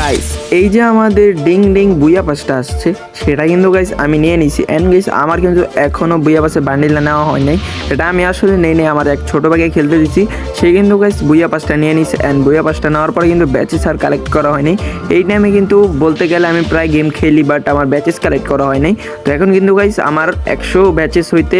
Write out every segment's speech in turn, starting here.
Guys এই যে আমাদের ডিং ডিং বুইয়া পাসটা আসছে, সেটা কিন্তু গাইস আমি নিয়ে নিছি। অ্যান্ড গাইস আমার কিন্তু এখনও বুইয়া পাসের বান্ডিলটা নেওয়া হয় নাই। এটা আমি আসলে নেই নেই আমার এক ছোটো ভাগে খেলতে দিছি। সে কিন্তু গাইস বুইয়া পাসটা নিয়ে নিছে। অ্যান্ড বুইয়া পাসটা নেওয়ার পরে কিন্তু ব্যাচেস আর কালেক্ট করা হয়নি। এই টাইমে কিন্তু বলতে গেলে আমি প্রায় গেম খেলি বাট আমার ব্যাচেস কালেক্ট করা হয় নাই। তো এখন কিন্তু গাইস আমার একশো ব্যাচেস হইতে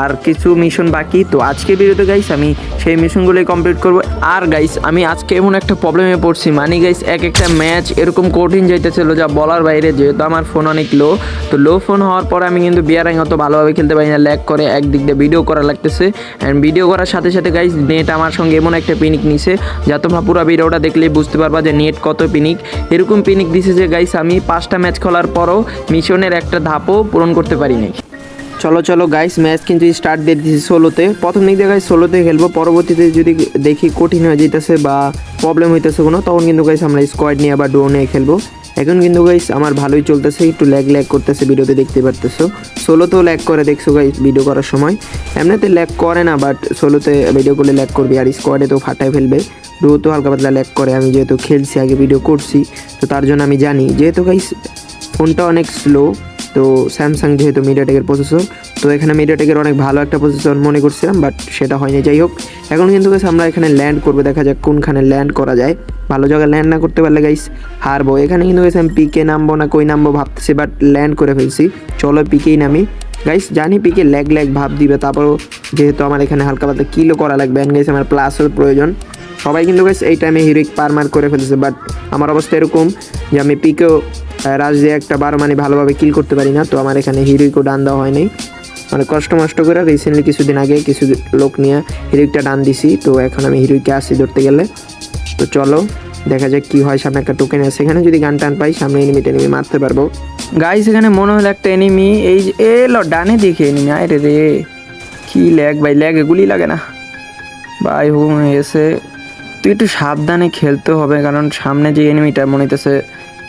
আর কিছু মিশন বাকি। তো আজকে ভিডিওতে গাইস আমি সেই মিশনগুলোই কমপ্লিট করব। আর গাইস আমি আজকে এমন একটা প্রবলেমে পড়ছি। মানে গাইস এক একটা ম্যাচ এরকম কঠিন যাইতেছিল যা বলার বাইরে, যেহেতু আমার ফোন অনেক লো তো লো ফোন হওয়ার পরে আমি কিন্তু বিয়ারাং অত ভালোভাবে খেলতে পারি না। ল্যাক করে একদিক দিয়ে ভিডিও করা লাগতেছে। অ্যান্ড ভিডিও করার সাথে সাথে গাইস নেট আমার সঙ্গে এমন একটা পিনিক নিছে, যা তোমরা পুরো ভিডিওটা দেখলেই বুঝতে পারবা যে নেট কত পিনিক এরকম পিনিক দিছে যে গাইস আমি পাঁচটা ম্যাচ খেলার পরও মিশনের একটা ধাপও পূরণ করতে পারি নাই। চলো চলো গাইস ম্যাচ কিন্তু স্টার্ট দিয়ে দিয়েছি ষোলোতে প্রথম দিক দিয়ে ষোলোতে খেলব। পরবর্তীতে যদি দেখি কঠিন হয়ে যেতেছে বা প্রবলেম হইতেছে কোনো, তখন কিন্তু গাইস আমরা স্কোয়াড নিয়ে বা ডো নিয়ে খেলব। এখন কিন্তু গাইস আমার ভালোই চলতেছে, একটু ল্যাগ ল্যাগ করতেছে ভিডিওতে দেখতে পারতেছো। ষোলোতেও ল্যাগ করে দেখছ গাইস ভিডিও করার সময়। এমনিতে ল্যাগ করে না বাট ষোলোতে ভিডিও করলে ল্যাগ করবে। আর স্কোয়াডে তো ফাটায় ফেলবে। ডো তো হালকা পাতলা ল্যাগ করে। আমি যেহেতু খেলছি, আগে ভিডিও করছি, তো তার জন্য আমি জানি। যেহেতু গাইস ফোনটা অনেক স্লো তো স্যামসাং যেহেতু মিডিয়াটেকের প্রসেসর তো এখানে মিডিয়াটেকের অনেক ভালো একটা প্রসেসর মনে করছিলাম বাট সেটা হয়নি। যাই হোক, এখন কিন্তু guys আমরা এখানে ল্যান্ড করব, দেখা যাক কোনখানে ল্যান্ড করা যায়। ভালো জায়গায় ল্যান্ড না করতে পারলে গাইস হারবো। এখানে কিন্তু guys আমি পিকে নামবো না, কই নামবো ভাবতেছি বাট ল্যান্ড করে ফেলছি। চলো পিকেই নামি। গাইস জানি পিকে ল্যাগ ল্যাগ ভাব দিবে, তারপরও যেহেতু আমার এখানে হালকা পাতলা কিলো করা লাগবে অ্যান্ড গাইস আমার প্লাসের প্রয়োজন। সবাই কিন্তু গাইস এই টাইমে হিরোইক পার মার করে ফেলতেছে বাট আমার অবস্থা এরকম যে আমি পিকেও রাজ দিয়ে একটা বারো মানে ভালোভাবে কিল করতে পারি না, তো আমার এখানে হিরোইকও ডান দেওয়া হয়নি। মানে কষ্ট মষ্ট করে রিসেন্টলি কিছুদিন আগে কিছু লোক নিয়ে হিরোইকটা ডান দিছি, তো এখন আমি হিরোইকে আসি ধরতে গেলে। তো চলো, দেখা যাক কি হয়, সামনে একটা টোকেন আছে। এখানে যদি গান টান পাই, সামনে এনিমি টেনিমি মারতে পারব। গাইস এখানে মনে হলো একটা এনিমি এই যে এলো ডানে দেখে এনিমি আয় রে। রে কি ল্যাগ ভাই ল্যাগে গুলি লাগে না। ভাই হুম এসে, তুই একটু সাবধানে খেলতে হবে, কারণ সামনে যে এনিমিটা মনে হইতেছে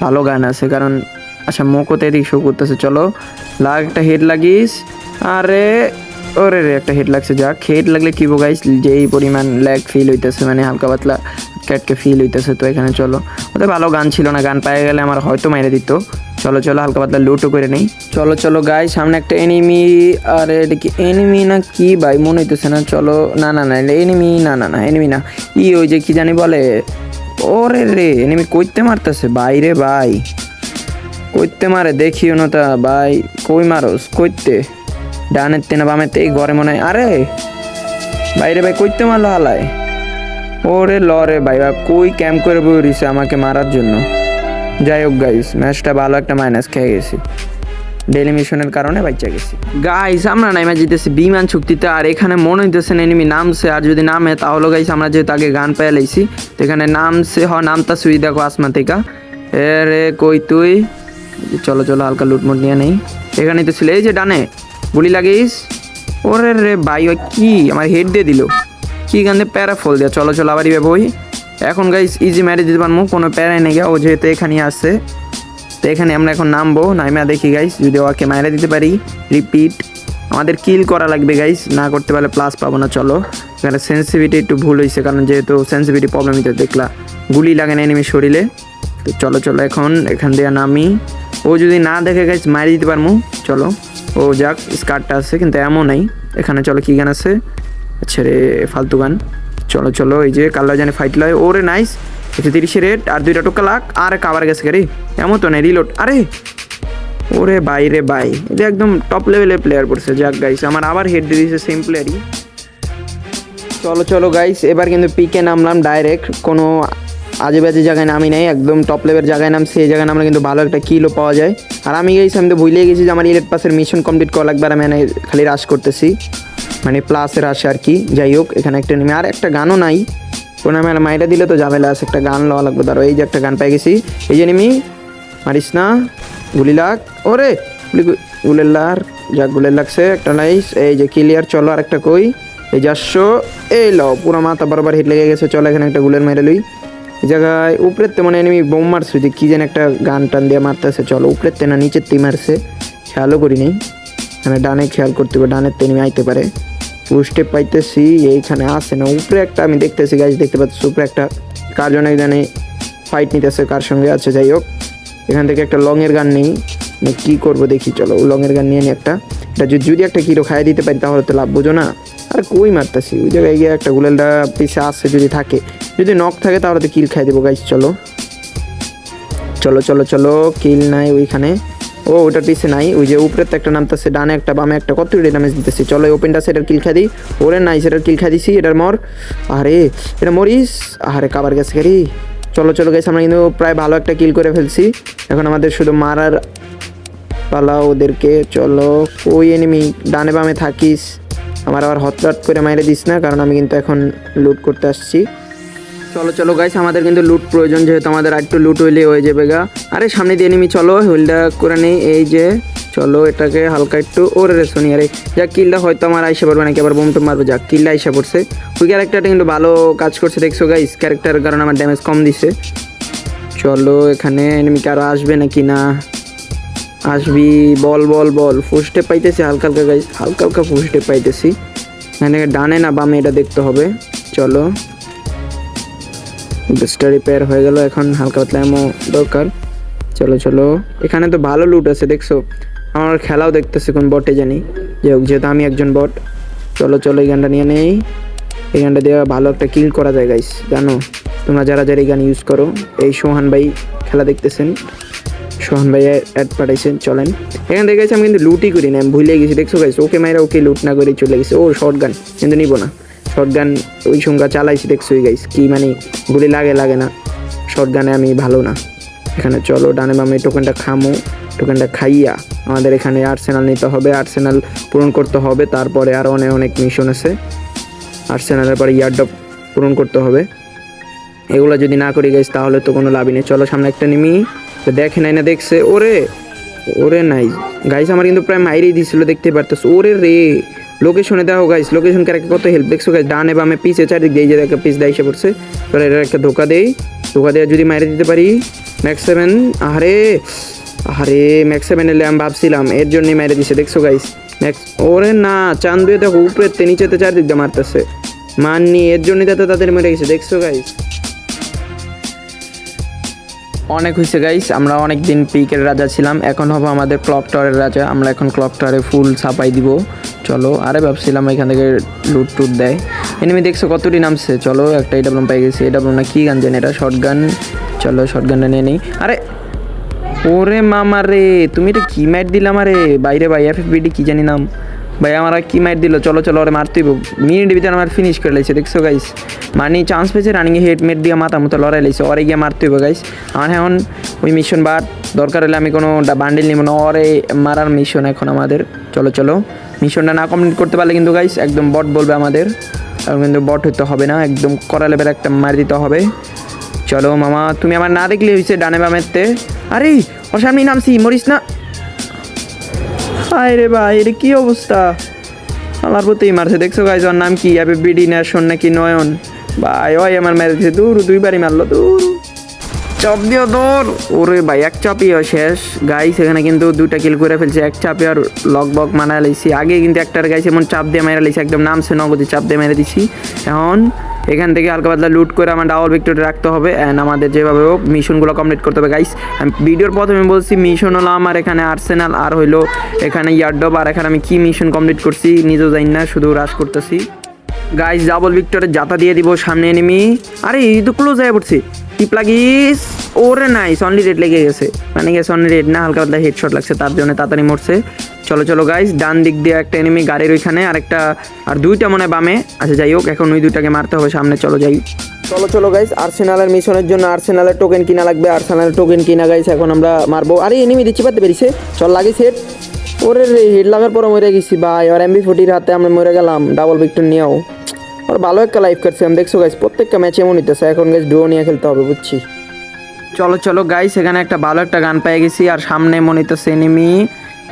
ভালো গান আছে, কারণ আচ্ছা মোকোতে এদিক শো করতেছে, চলো। লাগ একটা হেড লাগিস। আরে, ওরে রে, একটা হেড লাগছে, যাক। হেড লাগলে কি গাইস যেই পরিমাণ ল্যাগ ফিল হইতেছে মানে হালকা পাতলা ক্যাটকে ফিল হইতেছে, তো এখানে চলো। ওদের ভালো গান ছিল না, গান পায়ে গেলে আমার হয়তো মাইরে দিত। চলো চলো, হালকা পাতলা লুটও করে নেই। চলো চলো গাই সামনে একটা এনিমি আরে, এটা কি এনিমি না কি ভাই? মনে হইতেছে না, চলো, না না না এনিমি না না না এনিমি না। ই, ওই যে কি জানি বলে? ওরে রে এনিমি কইতে মারতেছে? বাইরে ভাই। কইতে মারে, দেখিও না তা, ভাই। কই মারোস? কইতে। ডানের তেনা বামেতে, এই ঘরে মনে হয় আরে! বাইরে ভাই, কইতে মারলো হালায়? ওরে লরে ভাই, বা কই ক্যাম্প করে বই আমাকে মারার জন্য? যাই হোক গাইস ম্যাচটা ভালো একটা মাইনাস খেয়ে গেছি। ডেলি মিশনের কারণে বাচ্চা গেছি। গাইস আমরা নাইমা জিতেছি, বিমান চুক্তিতে, আর এখানে মনে হইতেছে এনিমি নামছে, আর যদি নামে, তাহলে গাইস আমরা যেহেতু আগে গান পেয়ে লাইছি, তো এখানে নামছে, হ, নামতা সুই, দেখো আসমা থেকে। এ রে, কই তুই? চলো চলো, হালকা লুটমুট নিয়ে নেই। এখানে তো ছিল এই যে ডানে গুলি লাগিস? ওরে রে ভাই, ওই কি? আমার হেড দিয়ে দিল। কি গান্ধে প্যারা ফল দেওয়া চলো চলো, আবার ইবে এখন গাইস ইজি ম্যারেজ দিতে পারব, কোনো প্যারাই নেই ও যেহেতু এখানে আসছে তো এখানে আমরা এখন নামবো। নাইমা দেখি গাইস যদি ওকে মাইরে দিতে পারি। রিপিট আমাদের কিল করা লাগবে গাইস না করতে পারলে প্লাস পাবো না, চলো। এখানে সেন্সিভিটি একটু ভুল হয়েছে, কারণ যেহেতু সেন্সিভিটি প্রবলেম হইতে দেখলা। গুলি লাগে না এনিমি শরীরে। তো চলো চলো, এখন এখান দিয়ে নামি। ও যদি না দেখে গাইস মারি দিতে পারব চলো, ও যাক স্কার্টটা আছে, কিন্তু এমন নাই। এখানে চলো, কি গান আছে? আচ্ছা রে, ফালতু গান। চলো চলো, এই যে কাল্লা জানে ফাইট লয়। ওরে নাইস একশো তিরিশে রেট আর দুইটা টোকা লাখ, আর কাবার গেছে রে এমন তো নেই রিলোড আরে! ওরে বাই রে বাই এটা একদম টপ লেভেলের প্লেয়ার পড়ছে। যাক গাইস আমার আবার হেড দিয়ে দিয়েছে সেম প্লেয়ারই চলো চলো গাইস এবার কিন্তু পিকে নামলাম ডাইরেক্ট কোনো আজে বাজে জায়গায় নামি নাই, একদম টপ লেভেল জায়গায় নাম সেই জায়গায় নামলে কিন্তু ভালো একটা কিলো পাওয়া যায়। আর আমি গেছি আমি তো ভুলে গেছি যে আমার ইলেট পাসের মিশন কমপ্লিট করা লাগবে, আর আমি খালি রাশ করতেছি। মানে প্লাসের আসে আর কি, যাই হোক, এখানে একটা নেমে। আর একটা গানও নাই। কোনো আমি মাইটা দিলে তো ঝামেলা আছে, একটা গান লওয়া লাগবে। ধরো এই যে একটা গান পেয়ে গেছি। এই যে নিমি, মারিস না, গুলি লাগ। ওরে, গুলি গুলের লার, যাক গুলের লাগছে, একটা নাইস এই যে ক্লিয়ার চলো আর একটা কই। এই যাচ্ছো এই ল পুরো মাথা বরাবর হিট লেগে গেছে, চলো এখানে একটা গুলের মেরে লই। এই জায়গায় উপরের তে মানে এনিমি বোম মারছে, যে কী যেন একটা গান টান দিয়ে মারতেছে। চলো, উপরের তে না, নিচের তে মারছে। খেয়ালও করি নেই মানে ডানে খেয়াল করতে হবে, ডানের তে এনিমি আইতে পারে। স্টেপ পাইতেছি, এইখানে আসে না। উপরে একটা আমি দেখতেছি গাছ দেখতে পাচ্ছি উপরে একটা কার জন্য জানি ফাইট নিতেছে, কার সঙ্গে আছে, যাই হোক। এখান থেকে একটা লংয়ের গান নেই। কী করব দেখি, চলো লংয়ের গান নিয়ে একটা। এটা যদি একটা কিলো খাইয়ে দিতে পারি, তাহলে তো লাভ বুঝো না। আর কই মারতেছি? ওই জায়গায় গিয়ে একটা গুলেলটা পিছে আসছে যদি থাকে। যদি নক থাকে, তাহলে তো কিল খাই দেবো গাইস চলো। চলো চলো চলো কিল নাই ওইখানে। ও, ওটা পিছে নাই। ওই যে উপরে তো একটা নামতেছে, ডানে একটা বামে একটা, কত ড্যামেজ দিতেছি। চলো ওপেনটা সেটার কিল খাই দিই। ওরে নাই সেটার কিল খাই দিছি, এটার মর। আরে, এটা মরিস? আরে কাবার গেছে গাড়ি চলো চলো গেছে আমরা কিন্তু প্রায় ভালো একটা কিল করে ফেলছি। এখন আমাদের শুধু মারার পালা ওদেরকে। চলো, ওই এনিমি ডানে বামে থাকিস। আমার আবার হটলাট করে মাইরে দিস না, কারণ আমি কিন্তু এখন লুট করতে আসছি। চলো চলো গাইস আমাদের কিন্তু লুট প্রয়োজন, যেহেতু আমাদের আর একটু লুট হইলে হয়ে যাবে গা। আরে, সামনে দিয়ে নিমি চলো হুইলটা করে নেই, এই যে, চলো, এটাকে হালকা একটু ওরে রে শোনি আরে। যা কিলটা হয়তো আমার আইসা পড়বে নাকি, আবার বোম টোম মারবে যা কিলটা আইসা পড়ছে। ওই ক্যারেক্টারটা কিন্তু ভালো কাজ করছে, দেখছ গাইস ক্যারেক্টার কারণে আমার ড্যামেজ কম দিছে। চলো, এখানে এনিমিকে আরও আসবে নাকি না? আসবি, বল বল বল ফুস্টে পাইতেছি, হালকা হালকা গাইস হালকা হালকা ফুস্টে পাইতেছি। এখানে ডানে না বামে এটা দেখতে হবে। চলো। বুস্টার রিপেয়ার হয়ে গেল, এখন হালকা পাতলা এমো দরকার। চলো চলো। এখানে তো ভালো লুট আছে, দেখছ? আমার খেলাও দেখতেছে কোন বটে জানি। যে হোক, যেহেতু আমি একজন বট চলো চলো, এই গানটা নিয়ে নেই। এই গানটা দিয়ে ভালো একটা কিল করা যায় গাইস জানো? তোমরা যারা যারা এই গান ইউজ করো, এই সোহান ভাই খেলা দেখতেছেন, সোহান ভাই অ্যাড পাঠাইছেন, চলেন। এখান থেকে গেছি আমি কিন্তু লুটই করি না আমি ভুলে গেছি, দেখছ গাইস ওকে মাইরা ওকে লুট না করে চলে গেছে। ও শর্ট গান কিন্তু নিব না। শর্ট গান ওই সংখ্যা চালাইছি দেখছ গাইস কি মানে গুলি লাগে লাগে না। শর্ট গানে আমি ভালো না। এখানে চলো, ডানে বামে টোকেনটা খামো টোকেনটা খাইয়া আমাদের এখানে আর্সেনাল নিতে হবে আর্সেনাল পূরণ করতে হবে, তারপরে আরও অনেক অনেক মিশন আছে। আর্সেনালের পরে ইয়ারডপ পূরণ করতে হবে। এগুলো যদি না করি গাইস তাহলে তো কোনো লাভই নেই। চলো, সামনে একটা নিমি দেখে নাই না দেখছে, ওরে ওরে নাই। গাইস আমার কিন্তু প্রায় মাইরেই দিছিল দেখতে পারতেছ। ওরে রে লোকেশনে দেখো গাইস লোকেশন কারে কত হেল্প দেখছ গাইস ডানে বামে পিছে চারিদিক দিয়ে যে একটা পিস দেয় এসে পড়ছে। এবার এটা একটা ধোকা দেই। ধোকা দিয়ে যদি মাইরে দিতে পারি ম্যাক্স সেভেন আরে আরে ম্যাক্স সেভেন এলে আমি ভাবছিলাম, এর জন্যই মাইরে দিছে, দেখছ গাইস ম্যাক্স ওরে না, চান্দুয়ে দেখো উপরেতে নিচেতে চারদিক দিয়ে মারতেছে। মাননি এর জন্যই তাতে তাদের মেরে গেছে, দেখছ গাইস অনেক হয়েছে গাইস আমরা অনেক দিন পিকের রাজা ছিলাম, এখন হব আমাদের ক্লক টাওয়ারের রাজা। আমরা এখন ক্লক টাওয়ারে ফুল ছাপাই দিব। চলো, আরে ভাবছিলাম এখান থেকে লুট টুট দেয়। এনিমি দেখছ কতটি নামছে? চলো, একটা এই ডাবলম পাই গেছি। এই ডাবলম না কী গান জানি, এটা শর্ট গান চলো শর্ট গানটা নিয়ে নিই। আরে, ওরে মামা রে, তুমি এটা কি ম্যাট দিলাম আরে বাইরে ভাই এফ বিডি কি জানি নাম। ভাই, আমার কি ম্যাট দিল? চলো চলো, ওরে মারতেই মিনিট ভিতরে আমার ফিনিশ করে লাইছে, দেখছ গাইস মানে চান্স পেয়েছে রানিংয়ে হেড মেট দিয়ে মাথা মতো লড়াই লাইছে, ওরে গিয়ে মারতে হইব গাইস আমার এখন ওই মিশন বাদ, দরকার হলে আমি কোনো বান্ডিল নিব না, ওরে মারার মিশন এখন আমাদের। চলো চলো। মিশনটা না কমপ্লিট করতে পারলে কিন্তু গাইস একদম বট বলবে আমাদের। কারণ কিন্তু বট হইতে হবে না, একদম করা লেভেল একটা মার দিতে হবে। চলো মামা, তুমি আমার না দেখলে হয়েছে ডানে বামেরতে আরে, ওর সামনেই নামছি, মরিস না। হায় রে ভাই, এটা কি অবস্থা? আমার প্রতিই মারছে দেখছ গাইজ ওর নাম কি? অ্যাপে বিডি ন্যাশন নাকি নয়ন? ভাই, ওই আমার মেরে দিছে দূর দুইবারই মারলো, দূর। চাপ দিও দূর ওরে ভাই, এক চাপই শেষ। গাইস এখানে কিন্তু দুইটা কিল করে ফেলছে। এক চাপে আর লক বক মারা লাইছি আগে কিন্তু একটার গাইছে এমন চাপ দিয়ে মেরে লাইছি একদম নামছে নগদে চাপ দিয়ে মেরে দিছি এখন এখান থেকে হালকা পাতলা লুট করে আমার ডাবল ভিক্টোরি রাখতে হবে অ্যান্ড আমাদের যেভাবে হোক মিশনগুলো কমপ্লিট করতে হবে। গাইস ভিডিওর প্রথমে বলছি মিশন হলো আমার এখানে আর্সেনাল আর হইল এখানে ইয়ারডব আর এখানে আমি কি মিশন কমপ্লিট করছি নিজেও জানি না, শুধু রাশ করতেছি। গাইস ডাবল ভিক্টরের যাতা দিয়ে দিব সামনে এনিমি আরে, এই তো ক্লোজ হয়ে পড়ছে। টিপ লাগিস ওরে নাইস অনলি রেড লেগে গেছে। মানে গেছে অনলি রেড না, হালকা পাতলা হেডশট লাগছে, তার জন্য তাড়াতাড়ি মরছে। চলো চলো গাইস ডান দিক দিয়ে একটা এনিমি গাড়ির ওইখানে, আর একটা, আর দুইটা মনে বামে। আচ্ছা যাই হোক, এখন ওই দুইটাকে মারতে হবে, সামনে চলো যাই। চলো চলো গাইস আর্সেনালের মিশনের জন্য আর্সেনালের টোকেন কিনা লাগবে আর্সেনালের টোকেন কিনা গাইস এখন আমরা মারবো। আরে এনিমি দিচ্ছি, পারতে পেরেছে। চল লাগিস হেড ওরে রে হেড লাগার পর মরে গেছি, ভাই। আর এমবি ফোর্টির হাতে আমরা মরে গেলাম। ডাবল ভিক্টর নিয়েও। আর ভালো একটা লাইফ কাটছে, আমি দেখছ গাইস প্রত্যেকটা ম্যাচে এমন হইতেছে। এখন গাইস ডুও নিয়ে খেলতে হবে, বুঝছি। চলো চলো গাইস এখানে একটা ভালো একটা গান পেয়ে গেছি আর সামনে মনে হইতেছে এনিমি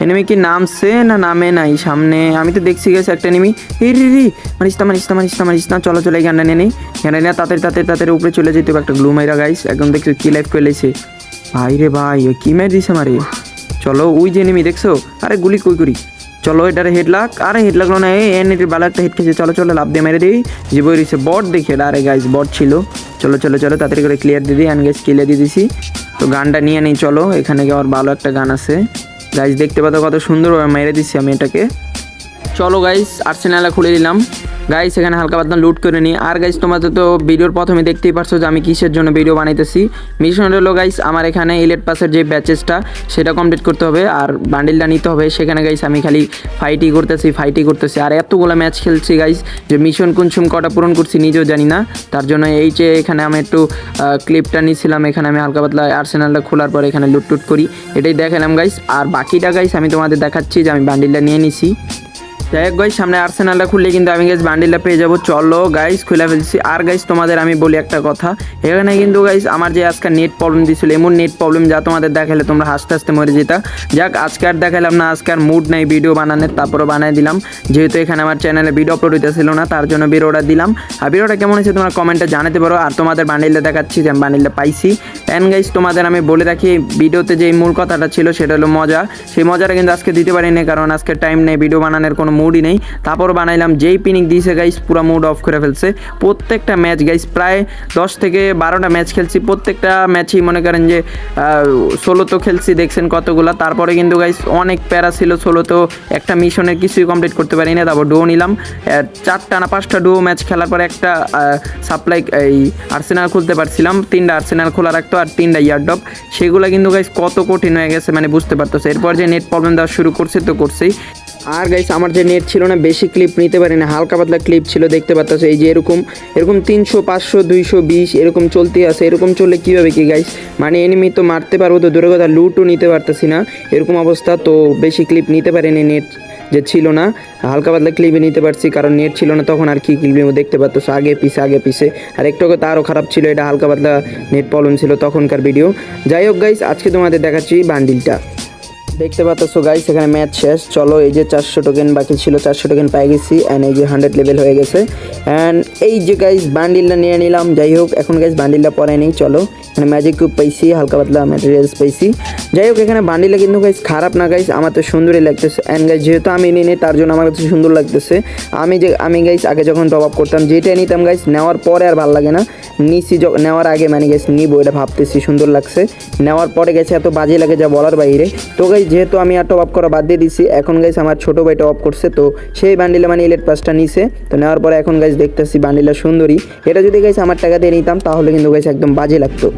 এনিমি কি নামছে না নামে নাই সামনে আমি তো দেখছি গেছি একটা এনিমি এই রে রে মারিস না মারিস না মারিস না মারিস না চলো চলো এই গানটা নিয়ে নেই গানটা নিয়ে তাড়াতাড়ি তাড়াতাড়ি তাড়াতাড়ি উপরে চলে যেতে একটা গ্লু মাইরা গাইস একদম দেখছ কি লাইফ করে লেছে ভাই রে ভাই ও কি মার দিছে মারে চলো ওই যে এনিমি দেখছ আরে গুলি কই করি চলো এটারে হেড লাগ আরে হেড লাগল না এই এন এটির একটা হেড খেয়েছে চলো চলো লাভ দিয়ে মেরে দিই যে বই রয়েছে বট দেখে আরে গাইস বট ছিল চলো চলো চলো, তাড়াতাড়ি করে ক্লিয়ার দিয়ে দিই অ্যান্ড গাইস ক্লিয়ার দিয়ে দিছি। তো গানটা নিয়ে নেই, চলো, এখানে আমার ভালো একটা গান আছে। গাইস দেখতে পাতো কত সুন্দরভাবে মেরে দিচ্ছি আমি এটাকে। চলো গাইস আর্সেনালা খুলে দিলাম। গাইস এখানে হালকা পাতলা লুট করে নিই। আর গাইস তোমাদের তো ভিডিওর প্রথমে দেখতেই পারছ যে আমি কিসের জন্য ভিডিও বানাইতেছি। মিশন হলো গাইস আমার এখানে ইলেট পাসের যে ব্যাচেসটা সেটা কমপ্লিট করতে হবে। আর বান্ডিলটা নিতে হবে। সেখানে গাইস আমি খালি ফাইটই করতেছি ফাইটই করতেছি। আর এতগুলো ম্যাচ খেলছি গাইস যে মিশন কুনসুম কটা পূরণ করছি নিজেও জানি না। তার জন্য এই যে এখানে আমি একটু ক্লিপটা নিয়েছিলাম এখানে আমি হালকা পাতলা আর্সেনালটা খোলার পর এখানে লুট টুট করি। এটাই দেখালাম গাইস আর বাকিটা গাইস আমি তোমাদের দেখাচ্ছি যে আমি বান্ডিলটা নিয়ে নিছি। যাই গাইস, সামনে আর্সেনালটা খুললে কিন্তু আমি গাইস বান্ডিলটা পেয়ে যাব। চলো গাইস খুলে ফেলছি। আর গাইস তোমাদের আমি বলি একটা কথা। এখানে কিন্তু গাইস আমার যে আজকে নেট প্রবলেম দিয়েছিল এমন নেট প্রবলেম যা তোমাদের দেখালে তোমরা হাসতে হাসতে মরে যেতা। যাক, আজকে আর দেখালাম না, আজকে আর মুড নাই ভিডিও বানানোর তারপরে বানাই দিলাম। যেহেতু এখানে আমার চ্যানেলে ভিডিও আপলোড হইতেছিল না, তার জন্য ভিডিওটা দিলাম। আর ভিডিওটা কেমন হয়েছে তোমরা কমেন্টে জানাতে পারো। আর তোমাদের বান্ডিলটা দেখাচ্ছি, যে আমি বান্ডিলটা পাইছি। অ্যান্ড গাইস তোমাদের আমি বলে রাখি ভিডিওতে যে মূল কথাটা ছিল, সেটা হলো মজা। সেই মজাটা কিন্তু আজকে দিতে পারিনি, কারণ আজকে টাইম নেই ভিডিও বানানোর কোনো মুডই নেই। তারপর বানাইলাম যেই পিনিক দিয়েছে গাইস পুরো মুড অফ করে ফেলছে। প্রত্যেকটা ম্যাচ গাইস প্রায় দশ থেকে বারোটা ম্যাচ খেলছি। প্রত্যেকটা ম্যাচই মনে করেন যে ষোলো খেলছি, দেখছেন কতগুলা। তারপরে কিন্তু গাইস অনেক প্যারা ছিল ষোলো একটা মিশনের কিছুই কমপ্লিট করতে পারি না তারপর ডুও নিলাম। চারটা না পাঁচটা ডুও ম্যাচ খেলার পর একটা সাপ্লাই এই আর্সেনাল খুলতে পারছিলাম। তিনটা আর্সেনাল খোলা রাখতো আর তিনটা ইয়ারডপ সেগুলো কিন্তু গাইস কত কঠিন হয়ে গেছে মানে বুঝতে পারতেছে। এরপর যে নেট প্রবলেম দেওয়া শুরু করছে, তো করছেই। আর গাইস আমার যে নেট ছিল না, বেশি ক্লিপ নিতে পারি না হালকা পাতলা ক্লিপ ছিল, দেখতে পাচ্ছ এই যে এরকম এরকম তিনশো, পাঁচশো, দুইশো, বিশ, এরকম চলতে আছে, এরকম চললে কীভাবে কি গাইস মানে এনিমি তো মারতে পারব তো দূরে কথা লুটও নিতে পারতেছি না, এরকম অবস্থা, তো বেশি ক্লিপ নিতে পারিনি নেট যে ছিল না, হালকা পাতলা ক্লিপে নিতে পারছি, কারণ নেট ছিল না, তখন আর কি ক্লিপ দেখতে পাচ্ছ আগে পিছে আগে পিছে আর একটু তো আরও খারাপ ছিল, এটা হালকা পাতলা নেট প্রবলেম ছিল তখনকার ভিডিও যাই হোক গাইস আজকে তোমাদের দেখাচ্ছি বান্ডিলটা দেখতে পাচ্ছ গাইস এখানে ম্যাচ শেষ। চলো এই যে চারশো টোকেন বাকি ছিল চারশো টোকেন পেয়ে গেছি অ্যান্ড এই যে হান্ড্রেড লেভেল হয়ে গেছে। অ্যান্ড এই যে গাইস বান্ডিলটা নিয়ে নিলাম। যাই হোক এখন গাইস বান্ডিলটা পরে নেই চলো। এখানে ম্যাজিক কিউব পাইছি হালকা পাতলা ম্যাটেরিয়ালস পাইছি। যাই হোক এখানে বান্ডিলটা কিন্তু গাইস খারাপ না গাইস আমার তো সুন্দরই লাগতেছে। অ্যান্ড গাইস যেহেতু আমি নিই নি, তার জন্য আমার কাছে সুন্দর লাগতেছে। আমি যে আমি গাইস আগে যখন টপ আপ করতাম যেটা নিতাম গাইস নেওয়ার পরে আর ভালো লাগে না। নিছি নেওয়ার আগে মানে গাইস নিবো এটা ভাবতেছি সুন্দর লাগছে। নেওয়ার পরে গেছে এত বাজে লাগে যা বলার বাইরে। তো গাইস যেহেতু আমি আর টপ আপ করা বাদ দিয়ে দিছি, এখন গাইস আমার ছোট ভাই টপ আপ করছে, তো সেই বান্ডিলে মানে ইলেট পাসটা নিছে, তো নেওয়ার পরে এখন গাইস দেখতেছি বান্ডিলটা সুন্দরী। এটা যদি গাইস আমার টাকা দিয়ে নিতাম, তাহলে কিন্তু গাইস একদম বাজে লাগতো।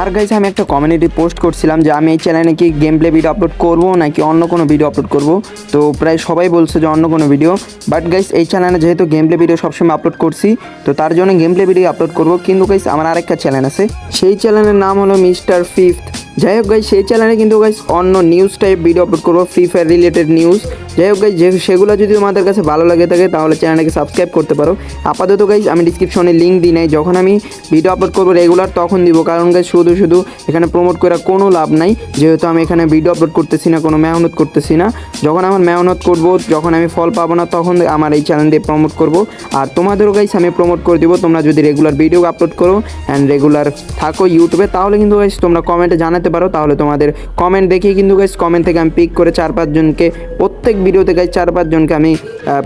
আর গাইস আমি একটা কমিউনিটি পোস্ট করছিলাম যে আমি এই চ্যানেলে কি গেম প্লে ভিডিও আপলোড করব নাকি অন্য কোনো ভিডিও আপলোড করব? তো প্রায় সবাই বলছে যে অন্য কোনো ভিডিও বাট গাইস এই চ্যানেলে যেহেতু গেম প্লে ভিডিও সবসময় আপলোড করছি, তো তার জন্য গেম প্লে ভিডিও আপলোড করব। কিন্তু গাইস আমার আরেকটা চ্যানেল আছে, সেই চ্যানেলের নাম হলো মিস্টার ফিফথ যাই হোক গাইস সেই চ্যানেলে কিন্তু গাইস অন্য নিউজ টাইপ ভিডিও আপলোড করব ফ্রি ফায়ার রিলেটেড নিউজ যাই হোক গাইস যে সেগুলো যদি তোমাদের কাছে ভালো লাগে থাকে, তাহলে চ্যানেলটাকে সাবস্ক্রাইব করতে পারো। আপাতত গাইস আমি ডিসক্রিপশনে লিঙ্ক দিই নাই। যখন আমি ভিডিও আপলোড করব রেগুলার তখন দিব। কারণ গাইস শুধু শুধু এখানে প্রমোট করে কোনো লাভ নাই। যেহেতু আমি এখানে ভিডিও আপলোড করতেছি না, কোনো মেহনত করতেছি না। যখন আমার মেহনত করব, যখন আমি ফল পাবো না, তখন আমার এই চ্যানেল দিয়ে প্রমোট করব। আর তোমাদেরও গাইস আমি প্রমোট করে দিব। তোমরা যদি রেগুলার ভিডিও আপলোড করো অ্যান্ড রেগুলার থাকো ইউটিউবে তাহলে কিন্তু গাইস তোমরা কমেন্টে জানাতে পারো, তাহলে তোমাদের কমেন্ট দেখেই কিন্তু গাইস কমেন্ট থেকে আমি পিক করে চার পাঁচজনকে প্রত্যেক ভিডিওতে গাইস চার পাঁচজনকে আমি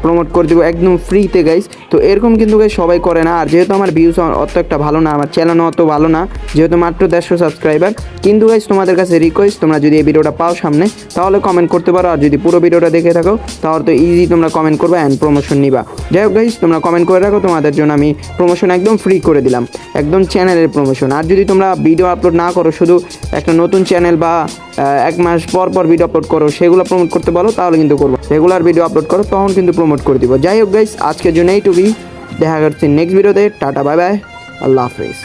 প্রমোট করে দেবো একদম ফ্রিতে গাইস তো এরকম কিন্তু গাইস সবাই করে না। আর যেহেতু আমার ভিউজ অত একটা ভালো না, আমার চ্যানেল অত ভালো না, যেহেতু মাত্র দেড়শো সাবস্ক্রাইবার কিন্তু গাইস তোমাদের কাছে রিকোয়েস্ট তোমরা যদি এই ভিডিওটা পাও সামনে, তাহলে কমেন্ট করতে পারো। আর যদি পুরো ভিডিওটা দেখে থাকো, তাহলে তো ইজি তোমরা কমেন্ট করবে অ্যান্ড প্রমোশন নিবা। যাই হোক গাইস তোমরা কমেন্ট করে রাখো, তোমাদের জন্য আমি প্রমোশন একদম ফ্রি করে দিলাম। একদম চ্যানেলের প্রমোশন আর যদি তোমরা ভিডিও আপলোড না করো, শুধু একটা নতুন চ্যানেল বা এক মাস পর পর ভিডিও আপলোড করো, সেগুলো প্রমোট করতে বলো, তাহলে কিন্তু করব। রেগুলার ভিডিও আপলোড করো, তখন কিন্তু প্রমোট করে দিব। যাই হোক গাইস আজকের জন্য এইটুকুই। দেখা করছি নেক্সট ভিডিওতে টাটা বাই বাই আল্লাহ হাফিজ।